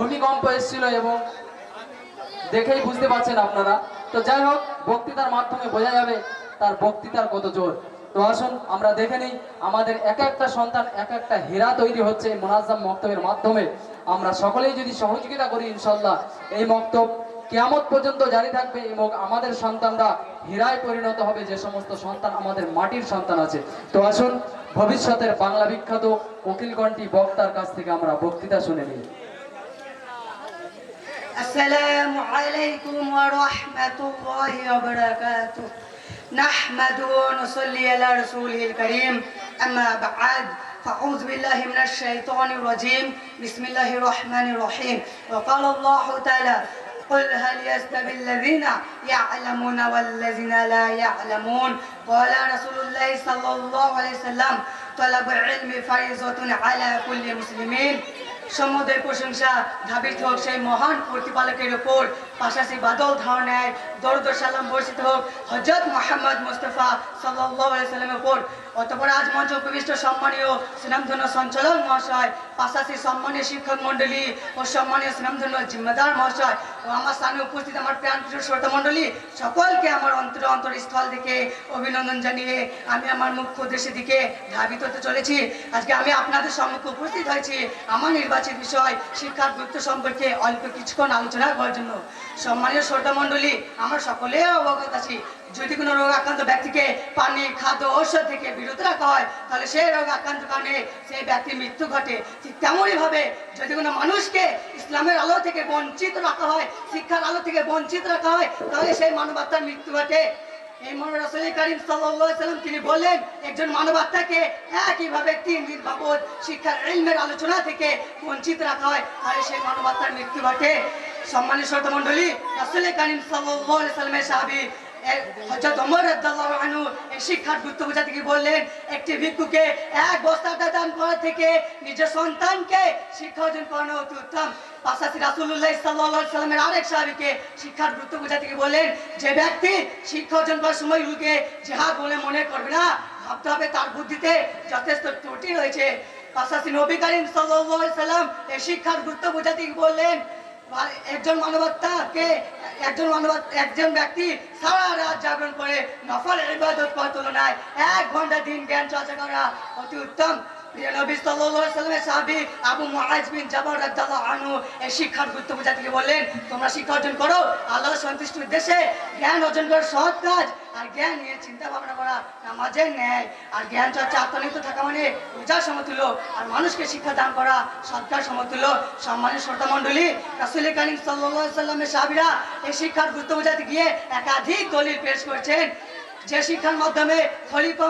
ভূমিকম্প এসেছিল এবং দেখেই বুঝতে পারছেন আপনারা। তো যাই হোক, বক্তৃতার মাধ্যমে বোঝা যাবে তার বক্তৃতার কত জোর। তো আসুন, আমরা দেখে নিই, আমাদের এক একটা সন্তান, এক একটা হীরা তৈরি হচ্ছে এই মোনাজাম মক্তবের মাধ্যমে। আমরা সকলেই যদি সহযোগিতা করি ইনশাল্লাহ এই মক্তব কেয়ামত পর্যন্ত জারি থাকবে এবং আমাদের সন্তানরা হীরায় পরিণত হবে, যে সমস্ত সন্তান আমাদের মাটির সন্তান আছে। তো আসুন, ভবিষ্যতের বাংলা বিখ্যাত উকিলগণটি বক্তার কাছ থেকে আমরা বক্তৃতা শুনে নিই। السلام عليكم ورحمة الله وبركاته. نحمد ونصلي على رسوله الكريم. أما بعد فأعوذ بالله من الشيطان الرجيم. بسم الله الرحمن الرحيم. وقال الله تعالى قل هل يستوي الذين يعلمون والذين لا يعلمون؟ قال رسول الله صلى الله عليه وسلم طلب العلم فريضة على كل مسلمين. সমুদ্রের প্রশংসা ধাবিত হোক সেই মহান প্রতিপালকের ওপর পাশাপাশি বাদল ধারণায় দরদ সালাম বর্ষিত হোক। হজরত মোহাম্মদ মুস্তফা সাল্লামের ওপর অতপর আজ মঞ্চ উপবিষ্ট সম্মানীয় সুনামধন্য সঞ্চালক মহাশয় পাশাপাশি সম্মানীয় শিক্ষক মণ্ডলী ও সম্মানীয় সুনামধন্য জিম্মেদার মহাশয় ও আমার স্থানে উপস্থিত আমার প্রাণ প্রিয় শ্রোতা মণ্ডলী, সকলকে আমার অন্তর অন্তরস্থল থেকে অভিনন্দন জানিয়ে আমি আমার মুখ্য উদ্দেশ্যের দিকে ধাবিত হতে চলেছি। আজকে আমি আপনাদের সম্মুখে উপস্থিত হয়েছি আমার নির্বাচিত বিষয়, শিক্ষার গুরুত্ব সম্পর্কে অল্প কিছুক্ষণ আলোচনা করার জন্য। সম্মানীয় শ্রোতা মণ্ডলী, আমরা সকলে অবগত আছি। যদি কোনো রোগ আক্রান্ত ব্যক্তিকে পানি, খাদ্য, ঔষধ থেকে বিরত রাখা হয়, তাহলে সেই রোগ আক্রান্ত কারণে সেই ব্যক্তির মৃত্যু ঘটে। ঠিক তেমনই ভাবে যদি কোনো মানুষকে ইসলামের আলো থেকে বঞ্চিত রাখা হয়, শিক্ষার আলো থেকে বঞ্চিত রাখা হয়, তাহলে সেই মানবাত্মার মৃত্যু ঘটে। এই মনে রসুল করিম সাল্লাম তিনি বললেন, একজন মানবাত্মাকে একইভাবে তিন দিন বাবদ শিক্ষার ইলমের আলোচনা থেকে বঞ্চিত রাখা হয়, তাহলে সেই মানবাত্মার মৃত্যু ঘটে। সম্মানিত মন্ডলী রসুল করিম সাল্লামের সাহাবি শিক্ষার গুরুত্ব থেকে যে ব্যক্তি শিক্ষা অর্জন করার সময় রুকে জিহাদ বলে মনে করবে না, ভাবতে হবে তার বুদ্ধিতে যথেষ্ট ত্রুটি রয়েছে। পাশাপাশি নবী করিম সাল্লাম এই শিক্ষার গুরুত্ব বোঝাতে গিয়ে বললেন, একজন মানবতাকে একজন মানব একজন ব্যক্তি সারা রাত জাগরণ করে নফল ইবাদত করার তুলনায় এক ঘণ্টা দিন জ্ঞান চর্চা করা অতি উত্তম। শিক্ষা অর্জন করো জ্ঞান অর্জন কাজ আর জ্ঞান নিয়ে চিন্তা ভাবনা করা নামাজের ন্যায়। আর জ্ঞান চর্চা থাকা মানে আর মানুষকে শিক্ষা দান করা, সৎকার সমতুল্য। সম্মানের মণ্ডলী, রাসুল সাল্লাল্লাহু আলাইহি সাল্লামের সাহাবীরা এই শিক্ষার গুরুত্ব বোঝাতে গিয়ে একাধিক দলিল পেশ করছেন। যে শিক্ষার মাধ্যমে খলিফা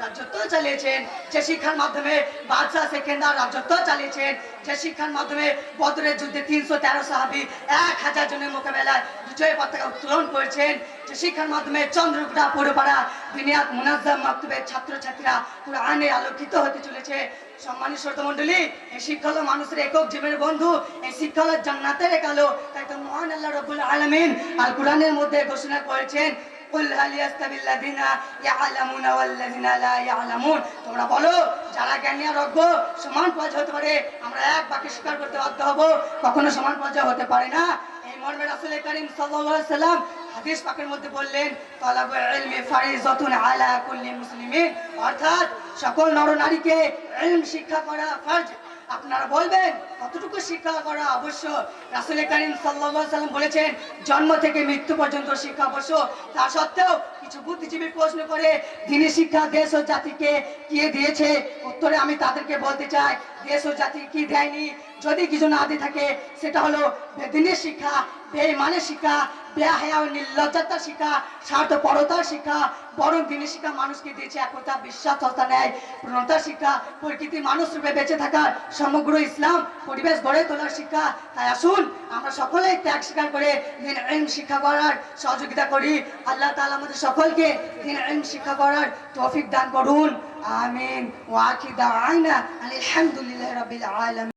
রাজত্ব চালিয়েছেন। যে শিক্ষার মাধ্যমে বাদশাহ সেকেন্দার রাজত্ব চালিয়েছেন। যে শিক্ষার মাধ্যমে বদরের যুদ্ধে তিনশো তেরো সাহাবি এক হাজার জনের মোকাবেলায় বিজয় পতাকা উত্তোলন করেছেন। যে শিক্ষার মাধ্যমে চন্দ্রপুরা পৌরপাড়া বিনিয়াদ মুনাজ্জাম মাকতুবের ছাত্রছাত্রীরা পুরো আইনে আলোকিত হতে চলেছে। সম্মানিত শ্রোতা মন্ডলী এই শিক্ষা হলো মানুষের একক জীবনের বন্ধু, এই শিক্ষা হলো জান্নাতের এক আলো তাই তো মহান আল্লাহ রব্বুল আলামিন আল কোরআনের মধ্যে ঘোষণা করেছেন কুল হাল ইয়াস্তাবিল্লাযিনা ইয়ালামুনা ওয়াল্লাযিনা লা ইয়ালামুন। তোমরা বলো, যারা জ্ঞানী আর অজ্ঞ, সমান পর্যায়ে হতে পারে, আমরা এক বাক্যে স্বীকার করতে বাধ্য হব। কখনো সমান পর্যায়ে হতে পারে না। এই মর্মে রাসূল করিম সাল্লাল্লাহু আলাইহি সাল্লাম হাদিস পাকের মধ্যে বললেন তালাবুল ইলমি ফারিজাতুন আলা কুল্লি মুসলিমিন। অর্থাৎ, সকল নরনারীকে ইলম শিক্ষা করা ফরজ। আপনারা বলবেন, কতটুকু শিক্ষা করা আবশ্যক। রাসুল করিম সাল্লাম বলেছেন, জন্ম থেকে মৃত্যু পর্যন্ত শিক্ষা আবশ্যক। তা সত্ত্বেও কিছু বুদ্ধিজীবী প্রশ্ন করে, দিনী শিক্ষা দেশ ও জাতিকে কি দিয়েছে? উত্তরে আমি তাদেরকে বলতে চাই, দেশ ও জাতি কি দেয়নি? যদি কিছু না দিয়ে থাকে, সেটা হলো দিনের শিক্ষা বেঈমানের শিক্ষা, বেহায়া ও নির্লজ্জতার শিক্ষা, স্বার্থপরতার শিক্ষা, বরং দিনের শিক্ষা মানুষকে দিয়েছে একতা, বিশ্বাস তথা ন্যায়, প্রণতার শিক্ষা প্রকৃতি মানুষ রূপে বেঁচে থাকার সমগ্র ইসলাম পরিবেশ গড়ে তোলার শিক্ষা। তাই আসুন, আমরা সকলেই ত্যাগ স্বীকার করে দিন আইন শিক্ষা করার সহযোগিতা করি। আল্লাহ তালা আমাদের সকলকে দিন আইন শিক্ষা করার তৌফিক দান করুন। আমিন। ওয়া আখির দাওয়ানা আলহামদুলিল্লাহি রাব্বিল আলামিন।